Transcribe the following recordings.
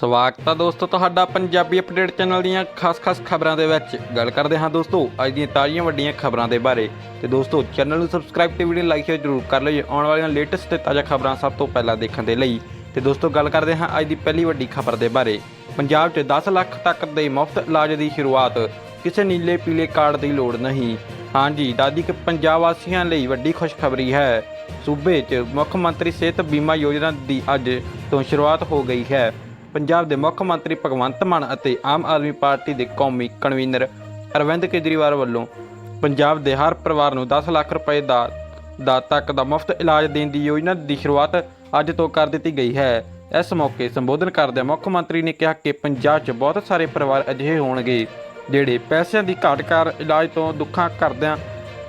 ਸਵਾਗਤ ਹੈ ਦੋਸਤੋ ਤੁਹਾਡਾ ਪੰਜਾਬੀ ਅਪਡੇਟ ਚੈਨਲ ਦੀਆਂ ਖਾਸ-ਖਾਸ ਖਬਰਾਂ ਦੇ ਵਿੱਚ। ਗੱਲ ਕਰਦੇ ਹਾਂ ਦੋਸਤੋ, ਅੱਜ ਦੀਆਂ ਤਾਜ਼ੀਆਂ ਵੱਡੀਆਂ ਖਬਰਾਂ ਦੇ ਬਾਰੇ। ਤੇ ਦੋਸਤੋ, ਚੈਨਲ ਨੂੰ ਸਬਸਕ੍ਰਾਈਬ ਤੇ ਵੀਡੀਓ ਲਾਈਕ ਸ਼ੇਅਰ ਜ਼ਰੂਰ ਕਰ ਲਓ। ਆਉਣ ਵਾਲੀਆਂ ਲੇਟੈਸਟ ਤੇ ਤਾਜ਼ਾ ਖਬਰਾਂ ਸਭ ਤੋਂ ਪਹਿਲਾਂ ਦੇਖਣ ਦੇ ਲਈ। ਤੇ ਦੋਸਤੋ, ਗੱਲ ਕਰਦੇ ਹਾਂ ਅੱਜ ਦੀ ਪਹਿਲੀ ਵੱਡੀ ਖਬਰ ਦੇ ਬਾਰੇ। ਪੰਜਾਬ 'ਚ 10 ਲੱਖ ਤੱਕ ਦੇ ਮੁਫਤ ਇਲਾਜ ਦੀ ਸ਼ੁਰੂਆਤ। ਕਿਸੇ ਨੀਲੇ ਪੀਲੇ ਕਾਰਡ ਦੀ ਲੋੜ ਨਹੀਂ। ਹਾਂਜੀ, ਦਾਦੀ ਕਿ ਪੰਜਾਬ ਵਾਸੀਆਂ ਲਈ ਵੱਡੀ ਖੁਸ਼ਖਬਰੀ ਹੈ। ਸੂਬੇ 'ਚ ਮੁੱਖ ਮੰਤਰੀ ਸਿਹਤ ਬੀਮਾ ਯੋਜਨਾ ਦੀ ਅੱਜ ਤੋਂ ਸ਼ੁਰੂਆਤ ਹੋ ਗਈ ਹੈ। ਪੰਜਾਬ ਦੇ ਮੁੱਖ ਮੰਤਰੀ ਭਗਵੰਤ ਮਾਨ ਅਤੇ ਆਮ ਆਦਮੀ ਪਾਰਟੀ ਦੇ ਕੌਮੀ ਕਨਵੀਨਰ ਅਰਵਿੰਦ ਕੇਜਰੀਵਾਲ ਵੱਲੋਂ ਪੰਜਾਬ ਦੇ ਹਰ ਪਰਿਵਾਰ ਨੂੰ 10 ਲੱਖ ਰੁਪਏ ਦਾ ਦਾ ਤੱਕ ਦਾ ਮੁਫਤ ਇਲਾਜ ਦੇਣ ਦੀ ਯੋਜਨਾ ਦੀ ਸ਼ੁਰੂਆਤ ਅੱਜ ਤੋਂ ਕਰ ਦਿੱਤੀ ਗਈ ਹੈ। ਇਸ ਮੌਕੇ ਸੰਬੋਧਨ ਕਰਦਿਆਂ ਮੁੱਖ ਮੰਤਰੀ ਨੇ ਕਿਹਾ ਕਿ ਪੰਜਾਬ 'ਚ ਬਹੁਤ ਸਾਰੇ ਪਰਿਵਾਰ ਅਜਿਹੇ ਹੋਣਗੇ ਜਿਹੜੇ ਪੈਸਿਆਂ ਦੀ ਘਾਟ ਕਰ ਇਲਾਜ ਤੋਂ ਦੁੱਖਾਂ ਕਰਦਿਆਂ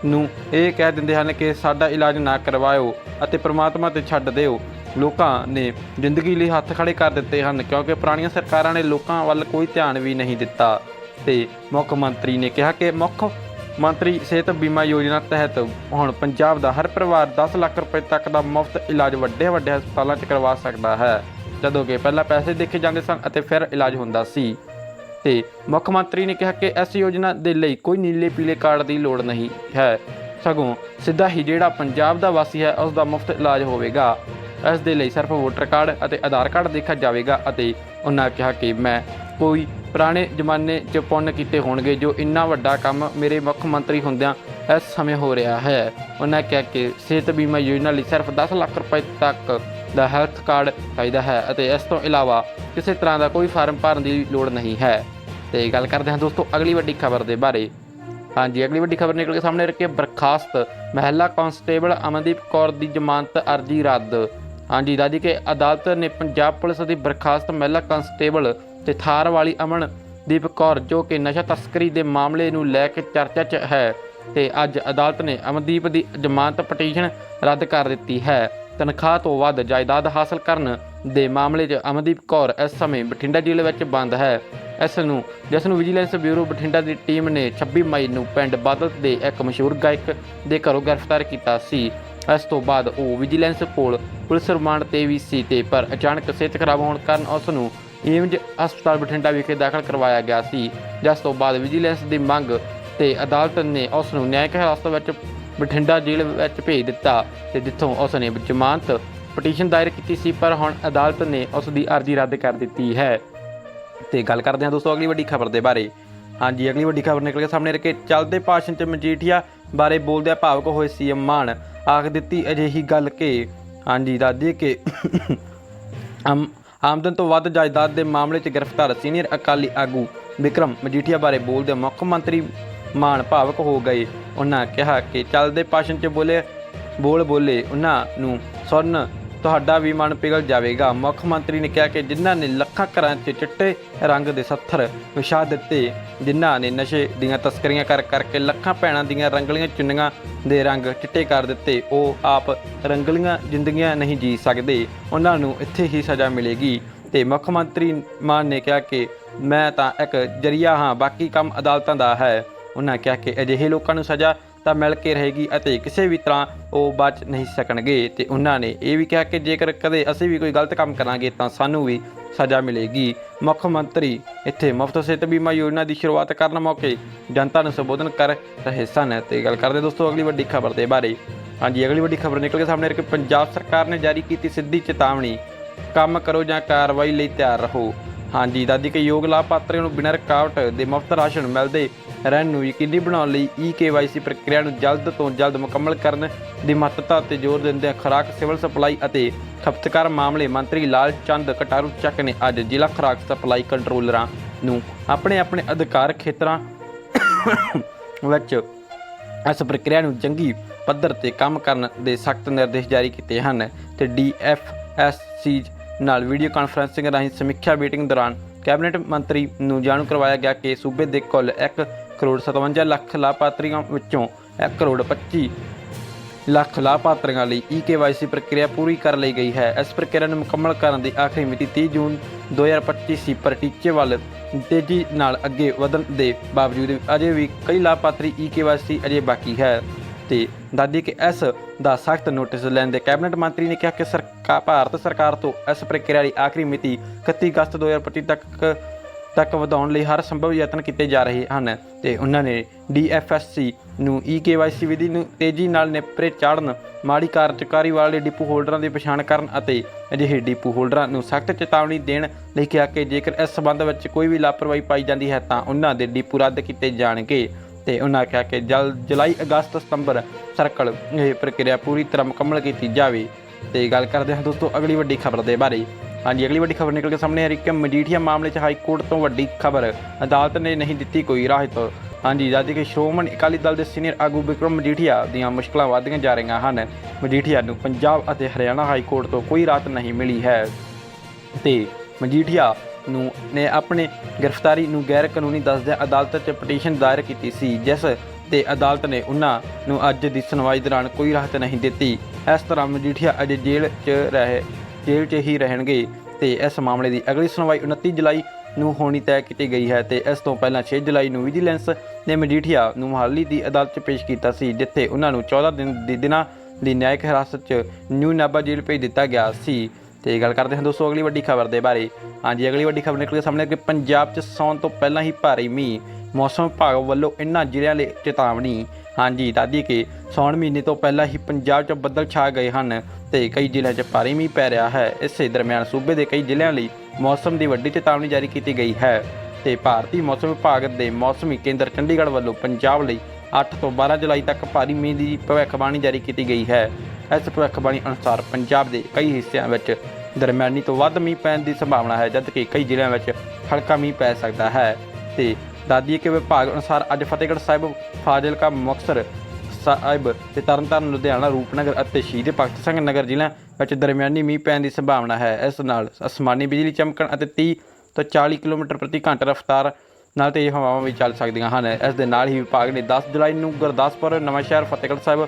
ਨੂੰ ਇਹ ਕਹਿ ਦਿੰਦੇ ਹਨ ਕਿ ਸਾਡਾ ਇਲਾਜ ਨਾ ਕਰਵਾਇਓ ਅਤੇ ਪ੍ਰਮਾਤਮਾ ਤੇ ਛੱਡ ਦਿਓ। ਲੋਕਾਂ ਨੇ ਜ਼ਿੰਦਗੀ ਲਈ ਹੱਥ ਖੜੇ ਕਰ ਦਿੱਤੇ ਹਨ, ਕਿਉਂਕਿ ਪੁਰਾਣੀਆਂ ਸਰਕਾਰਾਂ ਨੇ ਲੋਕਾਂ ਵੱਲ ਕੋਈ ਧਿਆਨ ਵੀ ਨਹੀਂ ਦਿੱਤਾ। ਤੇ ਮੁੱਖ ਮੰਤਰੀ ਨੇ ਕਿਹਾ ਕਿ ਮੁੱਖ ਮੰਤਰੀ ਸਿਹਤ ਬੀਮਾ ਯੋਜਨਾ ਤਹਿਤ ਹੁਣ ਪੰਜਾਬ ਦਾ ਹਰ ਪਰਿਵਾਰ 10 ਲੱਖ ਰੁਪਏ ਤੱਕ ਦਾ ਮੁਫਤ ਇਲਾਜ ਵੱਡੇ ਵੱਡੇ ਹਸਪਤਾਲਾਂ 'ਚ ਕਰਵਾ ਸਕਦਾ ਹੈ। ਜਦੋਂ ਕਿ ਪਹਿਲਾਂ ਪੈਸੇ ਦੇਖੇ ਜਾਂਦੇ ਸਨ ਅਤੇ ਫਿਰ ਇਲਾਜ ਹੁੰਦਾ ਸੀ। ਤੇ ਮੁੱਖ ਮੰਤਰੀ ਨੇ ਕਿਹਾ ਕਿ ਇਸ ਯੋਜਨਾ ਦੇ ਲਈ ਕੋਈ ਨੀਲੇ ਪੀਲੇ ਕਾਰਡ ਦੀ ਲੋੜ ਨਹੀਂ ਹੈ। ਸਗੋਂ ਸਿੱਧਾ ਹੀ ਜਿਹੜਾ ਪੰਜਾਬ ਦਾ ਵਾਸੀ ਹੈ ਉਸ ਦਾ ਮੁਫਤ ਇਲਾਜ ਹੋਵੇਗਾ। ਇਸ ਦੇ ਲਈ ਸਿਰਫ ਵੋਟਰ ਕਾਰਡ ਅਤੇ ਆਧਾਰ ਕਾਰਡ ਦੇਖਿਆ ਜਾਵੇਗਾ ਅਤੇ ਉਹਨਾਂ ਕਿਹਾ ਕਿ ਮੈਂ ਕੋਈ ਪੁਰਾਣੇ ਜ਼ਮਾਨੇ 'ਚ ਪੁੰਨ ਕੀਤੇ ਹੋਣਗੇ ਜੋ ਇੰਨਾ ਵੱਡਾ ਕੰਮ ਮੇਰੇ ਮੁੱਖ ਮੰਤਰੀ ਹੁੰਦਿਆਂ ਇਸ ਸਮੇਂ ਹੋ ਰਿਹਾ ਹੈ। ਉਹਨਾਂ ਕਿਹਾ ਕਿ ਸਿਹਤ ਬੀਮਾ ਯੋਜਨਾ ਲਈ ਸਿਰਫ 10 ਲੱਖ ਰੁਪਏ ਤੱਕ ਦਾ ਹੈਲਥ ਕਾਰਡ ਚਾਹੀਦਾ ਹੈ ਅਤੇ ਇਸ ਤੋਂ ਇਲਾਵਾ ਕਿਸੇ ਤਰ੍ਹਾਂ ਦਾ ਕੋਈ ਫਾਰਮ ਭਰਨ ਦੀ ਲੋੜ ਨਹੀਂ ਹੈ। ਤੇ ਗੱਲ ਕਰਦੇ ਹਾਂ ਦੋਸਤੋ ਅਗਲੀ ਵੱਡੀ ਖਬਰ ਦੇ ਬਾਰੇ। ਹਾਂਜੀ, ਅਗਲੀ ਵੱਡੀ ਖਬਰ ਨਿਕਲ ਕੇ ਸਾਹਮਣੇ ਰੱਖੀ ਬਰਖਾਸਤ। ਮਹਿਲਾ ਕਾਂਸਟੇਬਲ ਅਮਨਦੀਪ ਕੌਰ ਦੀ ਜ਼ਮਾਨਤ ਅਰਜ਼ੀ ਰੱਦ। ਹਾਂਜੀ, ਦਾਦੀ ਕੇ ਅਦਾਲਤ ਨੇ ਪੰਜਾਬ ਪੁਲਿਸ ਦੀ ਬਰਖਾਸਤ ਮਹਿਲਾ ਕਾਂਸਟੇਬਲ ਤੇ ਥਾਰ ਵਾਲੀ ਅਮਨਦੀਪ ਕੌਰ, ਜੋ ਕਿ ਨਸ਼ਾ ਤਸਕਰੀ ਦੇ ਮਾਮਲੇ ਨੂੰ ਲੈ ਕੇ ਚਰਚਾ 'ਚ ਹੈ ਤੇ ਅੱਜ ਅਦਾਲਤ ਨੇ ਅਮਨਦੀਪ ਦੀ ਜ਼ਮਾਨਤ ਪਟੀਸ਼ਨ ਰੱਦ ਕਰ ਦਿੱਤੀ ਹੈ। ਤਨਖਾਹ ਤੋਂ ਵੱਧ ਜਾਇਦਾਦ ਹਾਸਲ ਕਰਨ ਦੇ ਮਾਮਲੇ 'ਚ ਅਮਨਦੀਪ ਕੌਰ ਇਸ ਸਮੇਂ ਬਠਿੰਡਾ ਜੇਲ੍ਹ ਵਿੱਚ ਬੰਦ ਹੈ। ਇਸ ਨੂੰ, ਜਿਸ ਨੂੰ ਵਿਜੀਲੈਂਸ ਬਿਊਰੋ ਬਠਿੰਡਾ ਦੀ ਟੀਮ ਨੇ 26 ਮਈ ਨੂੰ ਪਿੰਡ ਬਾਦਲ ਦੇ ਇੱਕ ਮਸ਼ਹੂਰ ਗਾਇਕ ਦੇ ਘਰੋਂ ਗ੍ਰਿਫਤਾਰ ਕੀਤਾ ਸੀ। ਇਸ ਤੋਂ ਬਾਅਦ ਉਹ ਵਿਜੀਲੈਂਸ ਕੋਲ ਪੁਲਿਸ ਰਿਮਾਂਡ ਤੇ ਵੀ ਸੀ ਤੇ ਪਰ ਅਚਾਨਕ ਸਿਹਤ ਖਰਾਬ ਹੋਣ ਕਾਰਨ ਉਸ ਨੂੰ ਏਮਜ ਹਸਪਤਾਲ ਬਠਿੰਡਾ ਵਿਖੇ ਦਾਖਲ ਕਰਵਾਇਆ ਗਿਆ ਸੀ, ਜਿਸ ਤੋਂ ਬਾਅਦ ਵਿਜੀਲੈਂਸ ਦੀ ਮੰਗ ਤੇ ਅਦਾਲਤ ਨੇ ਉਸ ਨੂੰ ਨਿਆਇਕ ਹਿਰਾਸਤ ਵਿੱਚ ਬਠਿੰਡਾ ਜੇਲ੍ਹ ਵਿੱਚ ਭੇਜ ਦਿੱਤਾ ਤੇ ਜਿੱਥੋਂ ਉਸ ਨੇ ਜ਼ਮਾਨਤ ਪਟੀਸ਼ਨ ਦਾਇਰ ਕੀਤੀ ਸੀ, ਪਰ ਹੁਣ ਅਦਾਲਤ ਨੇ ਉਸ ਦੀ ਅਰਜ਼ੀ ਰੱਦ ਕਰ ਦਿੱਤੀ ਹੈ। ਤੇ ਗੱਲ ਕਰਦੇ ਹਾਂ ਦੋਸਤੋ ਅਗਲੀ ਵੱਡੀ ਖਬਰ ਦੇ ਬਾਰੇ। ਹਾਂਜੀ, ਅਗਲੀ ਵੱਡੀ ਖਬਰ ਨਿਕਲ ਕੇ ਸਾਹਮਣੇ ਰੱਖੇ। ਚੱਲਦੇ ਭਾਸ਼ਣ 'ਚ ਮਜੀਠੀਆ ਬਾਰੇ ਬੋਲਦਿਆਂ ਭਾਵਕ ਹੋਏ ਸੀਐਮ ਮਾਨ, ਆਖ ਦਿੱਤੀ ਅਜਿਹੀ ਗੱਲ ਕਿ, ਹਾਂਜੀ, ਦਾਦੀ, ਕਿ ਆਮਦਨ ਤੋਂ ਵੱਧ ਜਾਇਦਾਦ ਦੇ ਮਾਮਲੇ 'ਚ ਗ੍ਰਿਫਤਾਰ ਸੀਨੀਅਰ ਅਕਾਲੀ ਆਗੂ ਵਿਕਰਮ ਮਜੀਠੀਆ ਬਾਰੇ ਬੋਲਦਿਆਂ ਮੁੱਖ ਮੰਤਰੀ ਮਾਨ ਭਾਵਕ ਹੋ ਗਏ। ਉਹਨਾਂ ਕਿਹਾ ਕਿ ਚੱਲਦੇ ਭਾਸ਼ਣ 'ਚ ਬੋਲੇ ਬੋਲ ਬੋਲੇ ਉਹਨਾਂ ਨੂੰ ਸੁਣ ਤੁਹਾਡਾ ਵੀ ਮਨ ਪਿਘਲ ਜਾਵੇਗਾ। ਮੁੱਖ ਮੰਤਰੀ ਨੇ ਕਿਹਾ ਕਿ ਜਿਨ੍ਹਾਂ ਨੇ ਲੱਖਾਂ ਘਰਾਂ 'ਚ ਚਿੱਟੇ ਰੰਗ ਦੇ ਸੱਥਰ ਵਿਛਾ ਦਿੱਤੇ, ਜਿਨ੍ਹਾਂ ਨੇ ਨਸ਼ੇ ਦੀਆਂ ਤਸਕਰੀਆਂ ਕਰ ਕਰਕੇ ਲੱਖਾਂ ਭੈਣਾਂ ਦੀਆਂ ਰੰਗਲੀਆਂ ਚੁੰਨੀਆਂ ਦੇ ਰੰਗ ਚਿੱਟੇ ਕਰ ਦਿੱਤੇ। ਉਹ ਆਪ ਰੰਗਲੀਆਂ ਜ਼ਿੰਦਗੀਆਂ ਨਹੀਂ ਜੀ ਸਕਦੇ। ਉਹਨਾਂ ਨੂੰ ਇੱਥੇ ਹੀ ਸਜ਼ਾ ਮਿਲੇਗੀ। ਤੇ ਮੁੱਖ ਮੰਤਰੀ ਮਾਨ ਨੇ ਕਿਹਾ ਕਿ ਮੈਂ ਤਾਂ ਇੱਕ ਜਰੀਆ ਹਾਂ, ਬਾਕੀ ਕੰਮ ਅਦਾਲਤਾਂ ਦਾ ਹੈ। ਉਹਨਾਂ ਕਿਹਾ ਕਿ ਅਜਿਹੇ ਲੋਕਾਂ ਨੂੰ ਸਜ਼ਾ ਤਾਂ ਮਿਲ ਕੇ ਰਹੇਗੀ ਅਤੇ ਕਿਸੇ ਵੀ ਤਰ੍ਹਾਂ ਉਹ ਬਚ ਨਹੀਂ ਸਕਣਗੇ। ਤੇ ਉਹਨਾਂ ਨੇ ਇਹ ਵੀ ਕਿਹਾ ਕਿ ਜੇਕਰ ਕਦੇ ਅਸੀਂ ਵੀ ਕੋਈ ਗਲਤ ਕੰਮ ਕਰਾਂਗੇ ਤਾਂ ਸਾਨੂੰ ਵੀ ਸਜ਼ਾ ਮਿਲੇਗੀ। ਮੁੱਖ ਮੰਤਰੀ ਇੱਥੇ ਮੁਫਤ ਸਿਹਤ ਬੀਮਾ ਯੋਜਨਾ ਦੀ ਸ਼ੁਰੂਆਤ ਕਰਨ ਮੌਕੇ ਜਨਤਾ ਨੂੰ ਸੰਬੋਧਨ ਕਰ ਰਹੇ ਸਨ ਤੇ ਗੱਲ ਕਰਦੇ ਦੋਸਤੋ ਅਗਲੀ ਵੱਡੀ ਖਬਰ ਦੇ ਬਾਰੇ। ਹਾਂਜੀ, ਅਗਲੀ ਵੱਡੀ ਖਬਰ ਨਿਕਲ ਕੇ ਸਾਹਮਣੇ ਕਿ ਪੰਜਾਬ ਸਰਕਾਰ ਨੇ ਜਾਰੀ ਕੀਤੀ ਸਿੱਧੀ ਚੇਤਾਵਨੀ, ਕੰਮ ਕਰੋ ਜਾਂ ਕਾਰਵਾਈ ਲਈ ਤਿਆਰ ਰਹੋ। ਹਾਂਜੀ, ਦਾਦੀ ਕੇ ਯੋਗ ਲਾਭਪਾਤਰੀਆਂ ਨੂੰ ਬਿਨਾਂ ਰੁਕਾਵਟ ਦੇ ਮੁਫਤ ਰਾਸ਼ਨ ਮਿਲਦੇ ਰਹਿਣ ਨੂੰ ਯਕੀਨੀ ਬਣਾਉਣ ਲਈ ਈ ਪ੍ਰਕਿਰਿਆ ਨੂੰ ਜਲਦ ਤੋਂ ਜਲਦ ਮੁਕੰਮਲ ਕਰਨ ਦੀ ਮਹੱਤਤਾ ਤੇ ਜ਼ੋਰ ਦਿੰਦਿਆਂ ਖੁਰਾਕ, ਸਿਵਲ ਸਪਲਾਈ ਅਤੇ ਖਪਤਕਾਰ ਮਾਮਲੇ ਮੰਤਰੀ ਲਾਲ ਚੰਦ ਕਟਾਰੂ ਚੱਕ ਨੇ ਅੱਜ ਜ਼ਿਲ੍ਹਾ ਖੁਰਾਕ ਸਪਲਾਈ ਕੰਟਰੋਲਰਾਂ ਨੂੰ ਆਪਣੇ ਆਪਣੇ ਅਧਿਕਾਰ ਖੇਤਰਾਂ ਵਿੱਚ ਇਸ ਪ੍ਰਕਿਰਿਆ ਨੂੰ ਜੰਗੀ ਪੱਧਰ ਤੇ ਕੰਮ ਕਰਨ ਦੇ ਸਖਤ ਨਿਰਦੇਸ਼ ਜਾਰੀ ਕੀਤੇ ਹਨ ਤੇ ਡੀਐਫਐਸਸੀ ਨਾਲ ਵੀਡੀਓ ਕਾਨਫਰੰਸਿੰਗ ਰਾਹੀਂ ਸਮੀਖਿਆ ਮੀਟਿੰਗ ਦੌਰਾਨ ਕੈਬਨਿਟ ਮੰਤਰੀ ਨੂੰ ਜਾਣੂ ਕਰਵਾਇਆ ਗਿਆ ਕਿ ਸੂਬੇ ਦੇ ਕੁੱਲ 1 ਕਰੋੜ 57 ਲੱਖ ਲਾਭਪਾਤਰੀਆਂ ਵਿੱਚੋਂ 1 ਕਰੋੜ 25 ਲੱਖ ਲਾਭਪਾਤਰੀਆਂ ਲਈ ਈ ਪ੍ਰਕਿਰਿਆ ਪੂਰੀ ਕਰ ਲਈ ਗਈ ਹੈ। ਇਸ ਪ੍ਰਕਿਰਿਆ ਨੂੰ ਮੁਕੰਮਲ ਕਰਨ ਦੀ ਆਖਰੀ ਮਿਤੀ 30 ਜੂਨ 2025 ਸੀ, ਪਰ ਟੀਚੇ ਵੱਲ ਤੇਜ਼ੀ ਨਾਲ ਅੱਗੇ ਵਧਣ ਦੇ ਬਾਵਜੂਦ ਅਜੇ ਵੀ ਕਈ ਲਾਭਪਾਤਰੀ ਈ ਅਜੇ ਬਾਕੀ ਹੈ ਤੇ ਦਾਦੀ ਕਿ ਇਸ ਦਾ ਸਖਤ ਨੋਟਿਸ ਲੈਣ ਦੇ ਕੈਬਨਿਟ ਮੰਤਰੀ ਨੇ ਕਿਹਾ ਕਿ ਸਰਕਾਰ ਭਾਰਤ ਸਰਕਾਰ ਤੋਂ ਇਸ ਪ੍ਰਕਿਰਿਆ ਲਈ ਆਖਰੀ ਮਿਤੀ 31 ਅਗਸਤ 2025 ਤੱਕ ਤੱਕ ਵਧਾਉਣ ਲਈ ਹਰ ਸੰਭਵ ਯਤਨ ਕੀਤੇ ਜਾ ਰਹੇ ਹਨ ਤੇ ਉਹਨਾਂ ਨੇ ਡੀਐਫਐਸਸੀ ਨੂੰ ਈਕੇਵਾਈਸੀ ਵਿਧੀ ਨੂੰ ਤੇਜ਼ੀ ਨਾਲ ਨੇਪਰੇ ਚਾੜਨ ਮਾੜੀ ਕਾਰਜਕਾਰੀ ਵਾਲੇ ਡਿਪੂ ਹੋਲਡਰਾਂ ਦੀ ਪਛਾਣ ਕਰਨ ਅਤੇ ਅਜਿਹੇ ਡਿਪੂ ਹੋਲਡਰਾਂ ਨੂੰ ਸਖਤ ਚੇਤਾਵਨੀ ਦੇਣ ਲਈ ਕਿਹਾ ਕਿ ਜੇਕਰ ਇਸ ਸਬੰਧ ਵਿੱਚ ਕੋਈ ਵੀ ਲਾਪਰਵਾਹੀ ਪਾਈ ਜਾਂਦੀ ਹੈ ਤਾਂ ਉਹਨਾਂ ਦੇ ਡਿਪੂ ਰੱਦ ਕੀਤੇ ਜਾਣਗੇ ਤੇ ਉਹਨਾਂ ਕਿਹਾ ਕਿ ਜਲ ਜੁਲਾਈ, ਅਗਸਤ, ਸਤੰਬਰ ਸਰਕਲ ਇਹ ਪ੍ਰਕਿਰਿਆ ਪੂਰੀ ਤਰ੍ਹਾਂ ਮੁਕੰਮਲ ਕੀਤੀ ਜਾਵੇ। ਤੇ ਗੱਲ ਕਰਦੇ ਹਾਂ ਦੋਸਤੋ ਅਗਲੀ ਵੱਡੀ ਖਬਰ ਦੇ ਬਾਰੇ। ਹਾਂਜੀ, ਅਗਲੀ ਵੱਡੀ ਖਬਰ ਨਿਕਲ ਕੇ ਸਾਹਮਣੇ ਆ ਰਹੀ ਕਿ ਮਜੀਠੀਆ ਮਾਮਲੇ 'ਚ ਹਾਈ ਕੋਰਟ ਤੋਂ ਵੱਡੀ ਖਬਰ ਅਦਾਲਤ ਨੇ ਨਹੀਂ ਦਿੱਤੀ ਕੋਈ ਰਾਹਤ ਹਾਂਜੀ ਦਾਦੀ ਕਿ ਸ਼੍ਰੋਮਣੀ ਅਕਾਲੀ ਦਲ ਦੇ ਸੀਨੀਅਰ ਆਗੂ ਵਿਕਰਮ ਮਜੀਠੀਆ ਦੀਆਂ ਮੁਸ਼ਕਲਾਂ ਵਧਦੀਆਂ ਜਾ ਰਹੀਆਂ ਹਨ, ਮਜੀਠੀਆ ਨੂੰ ਪੰਜਾਬ ਅਤੇ ਹਰਿਆਣਾ ਹਾਈ ਕੋਰਟ ਤੋਂ ਕੋਈ ਰਾਹਤ ਨਹੀਂ ਮਿਲੀ ਹੈ। ਤੇ ਮਜੀਠੀਆ ਨੂੰ ਨੇ ਆਪਣੇ ਗ੍ਰਿਫਤਾਰੀ ਨੂੰ ਗੈਰ ਕਾਨੂੰਨੀ ਦੱਸਦਿਆਂ ਅਦਾਲਤ 'ਚ ਪਟੀਸ਼ਨ ਦਾਇਰ ਕੀਤੀ ਸੀ, ਜਿਸ ਤੇ ਅਦਾਲਤ ਨੇ ਉਹਨਾਂ ਨੂੰ ਅੱਜ ਦੀ ਸੁਣਵਾਈ ਦੌਰਾਨ ਕੋਈ ਰਾਹਤ ਨਹੀਂ ਦਿੱਤੀ। ਇਸ ਤਰ੍ਹਾਂ ਮਜੀਠੀਆ ਅਜੇ ਜੇਲ੍ਹ 'ਚ ਰਹੇ ਜੇਲ੍ਹ 'ਚ ਹੀ ਰਹਿਣਗੇ ਤੇ ਇਸ ਮਾਮਲੇ ਦੀ ਅਗਲੀ ਸੁਣਵਾਈ 29 ਜੁਲਾਈ ਨੂੰ ਹੋਣੀ ਤੈਅ ਕੀਤੀ ਗਈ ਹੈ ਤੇ ਇਸ ਤੋਂ ਪਹਿਲਾਂ 6 ਜੁਲਾਈ ਨੂੰ ਵਿਜੀਲੈਂਸ ਨੇ ਮਜੀਠੀਆ ਨੂੰ ਮੁਹਾਲੀ ਦੀ ਅਦਾਲਤ 'ਚ ਪੇਸ਼ ਕੀਤਾ ਸੀ, ਜਿੱਥੇ ਉਹਨਾਂ ਨੂੰ 14 ਦਿਨ ਦੀ ਦਿਨਾਂ ਦੀ ਨਿਆਇਕ ਹਿਰਾਸਤ 'ਚ ਨਿਊ ਨਾਭਾ ਜੇਲ੍ਹ ਭੇਜ ਦਿੱਤਾ ਗਿਆ ਸੀ। ਤੇ ਗੱਲ ਕਰਦੇ ਹਾਂ ਦੋਸਤੋ ਅਗਲੀ ਵੱਡੀ ਖਬਰ ਦੇ ਬਾਰੇ। ਹਾਂਜੀ, ਅਗਲੀ ਵੱਡੀ ਖਬਰ ਨਿਕਲ ਕੇ ਸਾਹਮਣੇ ਕਿ ਪੰਜਾਬ 'ਚ ਸੌਣ ਤੋਂ ਪਹਿਲਾਂ ਹੀ ਭਾਰੀ ਮੀਂਹ। ਮੌਸਮ ਵਿਭਾਗ ਵੱਲੋਂ ਇਨ੍ਹਾਂ ਜ਼ਿਲ੍ਹਿਆਂ ਲਈ ਚੇਤਾਵਨੀ ਹਾਂਜੀ, ਦਾਦੀ ਕਿ ਸੌਣ ਮਹੀਨੇ ਤੋਂ ਪਹਿਲਾਂ ਹੀ ਪੰਜਾਬ 'ਚ ਬੱਦਲ ਛਾ ਗਏ ਹਨ ਤੇ ਕਈ ਜ਼ਿਲ੍ਹਿਆਂ 'ਚ ਭਾਰੀ ਮੀਂਹ ਪੈ ਰਿਹਾ ਹੈ। ਇਸੇ ਦਰਮਿਆਨ ਸੂਬੇ ਦੇ ਕਈ ਜ਼ਿਲ੍ਹਿਆਂ ਲਈ ਮੌਸਮ ਦੀ ਵੱਡੀ ਚੇਤਾਵਨੀ ਜਾਰੀ ਕੀਤੀ ਗਈ ਹੈ ਤੇ ਭਾਰਤੀ ਮੌਸਮ ਵਿਭਾਗ ਦੇ ਮੌਸਮੀ ਕੇਂਦਰ ਚੰਡੀਗੜ੍ਹ ਵੱਲੋਂ ਪੰਜਾਬ ਲਈ 8 ਤੋਂ 12 ਜੁਲਾਈ ਤੱਕ ਭਾਰੀ ਮੀਂਹ ਦੀ ਭਵਿੱਖਬਾਣੀ ਜਾਰੀ ਕੀਤੀ ਗਈ ਹੈ। ਇਸ ਭਵਿੱਖਬਾਣੀ ਅਨੁਸਾਰ ਪੰਜਾਬ ਦੇ ਕਈ ਹਿੱਸਿਆਂ ਵਿੱਚ ਦਰਮਿਆਨੀ ਤੋਂ ਵੱਧ ਮੀਂਹ ਪੈਣ ਦੀ ਸੰਭਾਵਨਾ ਹੈ, ਜਦਕਿ ਕਈ ਜ਼ਿਲ੍ਹਿਆਂ ਵਿੱਚ ਹਲਕਾ ਮੀਂਹ ਪੈ ਸਕਦਾ ਹੈ ਤੇ ਦਾਦੀ ਕੇ ਵਿਭਾਗ ਅਨੁਸਾਰ ਅੱਜ ਫਤਿਹਗੜ੍ਹ ਸਾਹਿਬ ਫਾਜ਼ਿਲਕਾ ਮੁਕਤਸਰ ਸਾਹਿਬ ਤੇ ਤਰਨਤਾਰਨ, ਲੁਧਿਆਣਾ, ਰੂਪਨਗਰ ਅਤੇ ਸ਼ਹੀਦ ਭਗਤ ਸਿੰਘ ਨਗਰ ਜ਼ਿਲ੍ਹਿਆਂ ਵਿੱਚ ਦਰਮਿਆਨੀ ਮੀਂਹ ਪੈਣ ਦੀ ਸੰਭਾਵਨਾ ਹੈ। ਇਸ ਨਾਲ ਅਸਮਾਨੀ ਬਿਜਲੀ ਚਮਕਣ ਅਤੇ 30 ਤੋਂ 40 ਕਿਲੋਮੀਟਰ ਪ੍ਰਤੀ ਘੰਟਾ ਰਫ਼ਤਾਰ ਨਾਲ ਤੇਜ਼ ਹਵਾਵਾਂ ਵੀ ਚੱਲ ਸਕਦੀਆਂ ਹਨ। ਇਸ ਦੇ ਨਾਲ ਹੀ ਵਿਭਾਗ ਨੇ 10 ਜੁਲਾਈ ਨੂੰ ਗੁਰਦਾਸਪੁਰ ਨਵਾਂਸ਼ਹਿਰ ਫਤਿਹਗੜ੍ਹ ਸਾਹਿਬ,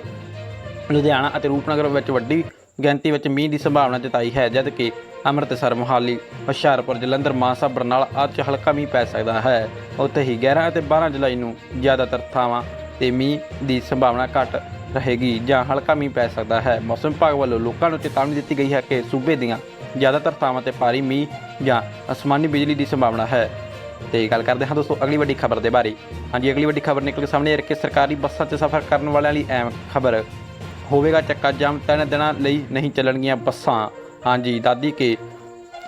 ਲੁਧਿਆਣਾ ਅਤੇ ਰੂਪਨਗਰ ਵਿੱਚ ਵੱਡੀ ਗਿਣਤੀ ਵਿੱਚ ਮੀਂਹ ਦੀ ਸੰਭਾਵਨਾ ਜਤਾਈ ਹੈ, ਜਦਕਿ ਅੰਮ੍ਰਿਤਸਰ, ਮੋਹਾਲੀ, ਹੁਸ਼ਿਆਰਪੁਰ, ਜਲੰਧਰ ਮਾਨਸਾ ਬਰਨਾਲਾ ਆਦਿ 'ਚ ਹਲਕਾ ਮੀਂਹ ਪੈ ਸਕਦਾ ਹੈ। ਉੱਥੇ ਹੀ 11 ਅਤੇ 12 ਜੁਲਾਈ ਨੂੰ ਜ਼ਿਆਦਾਤਰ ਥਾਵਾਂ ਤੇ ਮੀਂਹ ਦੀ ਸੰਭਾਵਨਾ ਘੱਟ ਰਹੇਗੀ ਜਾਂ ਹਲਕਾ ਮੀਂਹ ਪੈ ਸਕਦਾ ਹੈ। ਮੌਸਮ ਵਿਭਾਗ ਵੱਲੋਂ ਲੋਕਾਂ ਨੂੰ ਚੇਤਾਵਨੀ ਦਿੱਤੀ ਗਈ ਹੈ ਕਿ ਸੂਬੇ ਦੀਆਂ ਜ਼ਿਆਦਾਤਰ ਥਾਵਾਂ ਤੇ ਭਾਰੀ ਮੀਂਹ ਜਾਂ ਅਸਮਾਨੀ ਬਿਜਲੀ ਦੀ ਸੰਭਾਵਨਾ ਹੈ। ਤੇ ਗੱਲ ਕਰਦੇ ਹਾਂ ਦੋਸਤੋ ਅਗਲੀ ਵੱਡੀ ਖਬਰ ਦੇ ਬਾਰੇ। ਹਾਂਜੀ, ਅਗਲੀ ਵੱਡੀ ਖਬਰ ਨਿਕਲ ਕੇ ਸਾਹਮਣੇ ਆ ਰਹੀ ਹੈ ਕਿ ਸਰਕਾਰੀ ਬੱਸਾਂ 'ਚ ਸਫ਼ਰ ਕਰਨ ਵਾਲਿਆਂ ਲਈ ਅਹਿਮ ਖਬਰ ਹੋਵੇਗਾ। ਚੱਕਾ ਜਾਮ ਤਿੰਨ ਦਿਨਾਂ ਲਈ ਨਹੀਂ ਚੱਲਣਗੀਆਂ ਬੱਸਾਂ। ਹਾਂਜੀ, ਦਾਦੀ ਕੇ।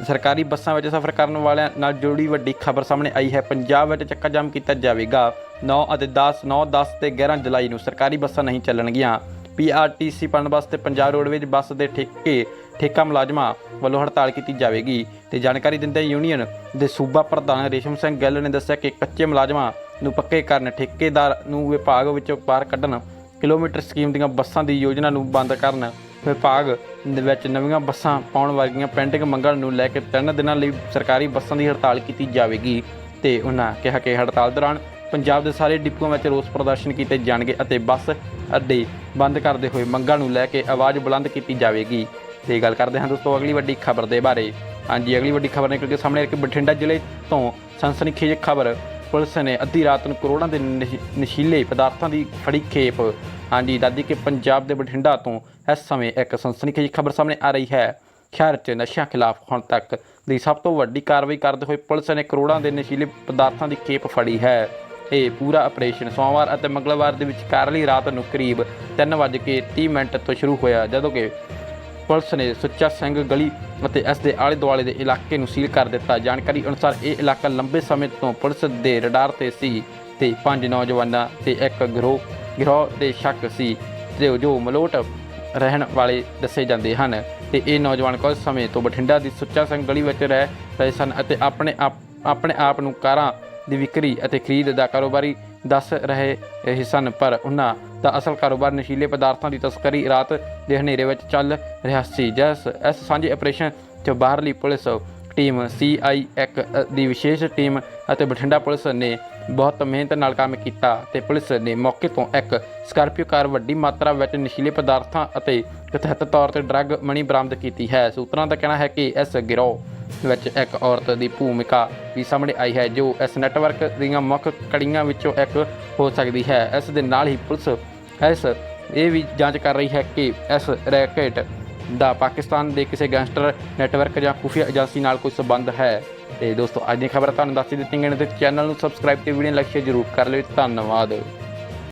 ਸਰਕਾਰੀ ਬੱਸਾਂ ਵਿੱਚ ਸਫ਼ਰ ਕਰਨ ਵਾਲਿਆਂ ਨਾਲ ਜੁੜੀ ਵੱਡੀ ਖਬਰ ਸਾਹਮਣੇ ਆਈ ਹੈ। ਪੰਜਾਬ ਵਿੱਚ ਚੱਕਾ ਜਾਮ ਕੀਤਾ ਜਾਵੇਗਾ। 9 ਅਤੇ 10 9 10 ਤੇ 11 ਜੁਲਾਈ ਨੂੰ ਸਰਕਾਰੀ ਬੱਸਾਂ ਨਹੀਂ ਚੱਲਣਗੀਆਂ। ਪੀਆਰਟੀਸੀ ਪਣ ਬੱਸ ਤੇ ਪੰਜਾਬ ਰੋਡਵੇਜ਼ ਬੱਸ ਦੇ ਠੇਕੇ, ਠੇਕਾ ਮੁਲਾਜ਼ਮਾਂ ਵੱਲੋਂ ਹੜਤਾਲ ਕੀਤੀ ਜਾਵੇਗੀ। ਤੇ ਜਾਣਕਾਰੀ ਦਿੰਦੇ ਯੂਨੀਅਨ ਦੇ ਸੂਬਾ ਪ੍ਰਧਾਨ ਰੇਸ਼ਮ ਸਿੰਘ ਗਿੱਲ ਨੇ ਦੱਸਿਆ ਕਿ ਕੱਚੇ ਮੁਲਾਜ਼ਮਾਂ ਨੂੰ ਪੱਕੇ ਕਰਨ, ਠੇਕੇਦਾਰ ਨੂੰ ਵਿਭਾਗ ਵਿੱਚੋਂ ਬਾਹਰ ਕੱਢਣ, ਕਿਲੋਮੀਟਰ ਸਕੀਮ ਦੀਆਂ ਬੱਸਾਂ ਦੀ ਯੋਜਨਾ ਨੂੰ ਬੰਦ ਕਰਨ ਵਿਭਾਗ ਦੇ ਵਿੱਚ ਨਵੀਆਂ ਬੱਸਾਂ ਪਾਉਣ ਵਰਗੀਆਂ ਪੈਂਡਿੰਗ ਮੰਗਾਂ ਨੂੰ ਲੈ ਕੇ ਤਿੰਨ ਦਿਨਾਂ ਲਈ ਸਰਕਾਰੀ ਬੱਸਾਂ ਦੀ ਹੜਤਾਲ ਕੀਤੀ ਜਾਵੇਗੀ ਤੇ ਉਹਨਾਂ ਕਿਹਾ ਕਿ ਹੜਤਾਲ ਦੌਰਾਨ ਪੰਜਾਬ ਦੇ ਸਾਰੇ ਡਿਪੂਆਂ ਵਿੱਚ ਰੋਸ ਪ੍ਰਦਰਸ਼ਨ ਕੀਤੇ ਜਾਣਗੇ ਅਤੇ ਬੱਸ ਅੱਡੇ ਬੰਦ ਕਰਦੇ ਹੋਏ ਮੰਗਾਂ ਨੂੰ ਲੈ ਕੇ ਆਵਾਜ਼ ਬੁਲੰਦ ਕੀਤੀ ਜਾਵੇਗੀ। ਤੇ ਗੱਲ ਕਰਦੇ ਹਾਂ ਦੋਸਤੋ ਅਗਲੀ ਵੱਡੀ ਖਬਰ ਦੇ ਬਾਰੇ। ਹਾਂਜੀ, ਅਗਲੀ ਵੱਡੀ ਖਬਰ ਨਿਕਲ ਕੇ ਸਾਹਮਣੇ ਆ ਕਿ ਬਠਿੰਡਾ ਜ਼ਿਲ੍ਹੇ ਤੋਂ ਸਨਸਨੀਖੇਜ ਖਬਰ। ਪੁਲਿਸ ਨੇ ਅੱਧੀ ਰਾਤ ਨੂੰ ਕਰੋੜਾਂ ਦੇ ਨਸ਼ੀ- ਨਸ਼ੀਲੇ ਪਦਾਰਥਾਂ ਦੀ ਫੜੀ ਖੇਪ। ਹਾਂਜੀ ਦਾਦੀ ਕਿ ਪੰਜਾਬ ਦੇ ਬਠਿੰਡਾ ਤੋਂ ਇਸ ਸਮੇਂ ਇੱਕ ਸਨਸਨੀਖੇਜ ਖਬਰ ਸਾਹਮਣੇ ਆ ਰਹੀ ਹੈ। ਸ਼ਹਿਰ 'ਚ ਨਸ਼ਿਆਂ ਖਿਲਾਫ ਹੁਣ ਤੱਕ ਦੀ ਸਭ ਤੋਂ ਵੱਡੀ ਕਾਰਵਾਈ ਕਰਦੇ ਹੋਏ ਪੁਲਿਸ ਨੇ ਕਰੋੜਾਂ ਦੇ ਨਸ਼ੀਲੇ ਪਦਾਰਥਾਂ ਦੀ ਖੇਪ ਫੜੀ ਹੈ। ਇਹ ਪੂਰਾ ਆਪਰੇਸ਼ਨ ਸੋਮਵਾਰ ਅਤੇ ਮੰਗਲਵਾਰ ਦੇ ਵਿਚਕਾਰਲੀ ਰਾਤ ਨੂੰ ਕਰੀਬ 3:30 ਮਿੰਟ ਤੋਂ ਸ਼ੁਰੂ ਹੋਇਆ, ਜਦੋਂ ਕਿ ਪੁਲਿਸ ਨੇ ਸੁੱਚਾ ਸਿੰਘ ਗਲੀ ਅਤੇ ਇਸ ਦੇ ਆਲੇ ਦੁਆਲੇ ਦੇ ਇਲਾਕੇ ਨੂੰ ਸੀਲ ਕਰ ਦਿੱਤਾ। ਜਾਣਕਾਰੀ ਅਨੁਸਾਰ ਇਹ ਇਲਾਕਾ ਲੰਬੇ ਸਮੇਂ ਤੋਂ ਪੁਲਿਸ ਦੇ ਰਡਾਰ ਤੇ ਸੀ ਤੇ ਪੰਜ ਨੌਜਵਾਨਾਂ ਤੇ ਇੱਕ ਗਿਰੋਹ ਗਿਰੋਹ ਦੇ ਸ਼ੱਕ ਸੀ ਤੇ ਜੋ ਮਲੋਟ ਰਹਿਣ ਵਾਲੇ ਦੱਸੇ ਜਾਂਦੇ ਹਨ ਤੇ ਇਹ ਨੌਜਵਾਨ ਕੁਝ ਸਮੇਂ ਤੋਂ ਬਠਿੰਡਾ ਦੀ ਸੁੱਚਾ ਸਿੰਘ ਗਲੀ ਵਿੱਚ ਰਹਿ ਰਹੇ ਸਨ ਅਤੇ ਆਪਣੇ ਆਪ ਆਪਣੇ ਆਪ ਨੂੰ ਕਾਰਾਂ ਦੀ ਵਿਕਰੀ ਅਤੇ ਖਰੀਦ ਦਾ ਕਾਰੋਬਾਰੀ ਦੱਸ ਰਹੇ ਇਹ ਸਨ, ਪਰ ਉਹਨਾਂ ਦਾ ਅਸਲ ਕਾਰੋਬਾਰ ਨਸ਼ੀਲੇ ਪਦਾਰਥਾਂ ਦੀ ਤਸਕਰੀ ਰਾਤ ਦੇ ਹਨੇਰੇ ਵਿੱਚ ਚੱਲ ਰਿਹਾ ਸੀ। ਜਿਸ, ਇਸ ਸਾਂਝੇ ਆਪਰੇਸ਼ਨ 'ਚ ਬਾਹਰਲੀ ਪੁਲਿਸ ਟੀਮ CI1 ਦੀ ਵਿਸ਼ੇਸ਼ ਟੀਮ ਅਤੇ ਬਠਿੰਡਾ ਪੁਲਿਸ ਨੇ ਬਹੁਤ ਮਿਹਨਤ ਨਾਲ ਕੰਮ ਕੀਤਾ ਤੇ ਪੁਲਿਸ ਨੇ ਮੌਕੇ ਤੋਂ ਇੱਕ ਸਕਾਰਪੀਓ ਕਾਰ ਵੱਡੀ ਮਾਤਰਾ ਵਿੱਚ ਨਸ਼ੀਲੇ ਪਦਾਰਥਾਂ ਅਤੇ ਕਥਿਤ ਤੌਰ ਤੇ ਡਰੱਗ ਮਣੀ ਬਰਾਮਦ ਕੀਤੀ ਹੈ। ਸੂਤਰਾਂ ਦਾ ਕਹਿਣਾ ਹੈ ਕਿ ਇਸ ਗਿਰੋਹ ਵਿੱਚ ਇੱਕ ਔਰਤ ਦੀ ਭੂਮਿਕਾ ਵੀ ਸਾਹਮਣੇ ਆਈ ਹੈ, ਜੋ ਇਸ ਨੈਟਵਰਕ ਦੀਆਂ ਮੁੱਖ ਕੜੀਆਂ ਵਿੱਚੋਂ ਇੱਕ ਹੋ ਸਕਦੀ ਹੈ। ਇਸ ਦੇ ਨਾਲ ਹੀ ਪੁਲਿਸ ਇਸ ਇਹ ਵੀ ਜਾਂਚ ਕਰ ਰਹੀ ਹੈ ਕਿ ਇਸ ਰੈਕੇਟ ਦਾ ਪਾਕਿਸਤਾਨ ਦੇ ਕਿਸੇ ਗੈਂਗਸਟਰ ਨੈਟਵਰਕ ਜਾਂ ਖੁਫੀਆ ਏਜੰਸੀ ਨਾਲ ਕੋਈ ਸਬੰਧ ਹੈ। ਤੇ ਦੋਸਤੋ, ਅੱਜ ਦੀ ਖਬਰ ਤੁਹਾਨੂੰ ਦੱਸ ਹੀ ਦਿੱਤੀ ਗਈ ਨੇ ਤੇ ਚੈਨਲ ਨੂੰ ਸਬਸਕ੍ਰਾਈਬ ਤੇ ਵੀਡੀਓ ਲਾਈਕ ਸ਼ੇਅਰ ਜ਼ਰੂਰ ਕਰ ਲਿਓ। ਧੰਨਵਾਦ।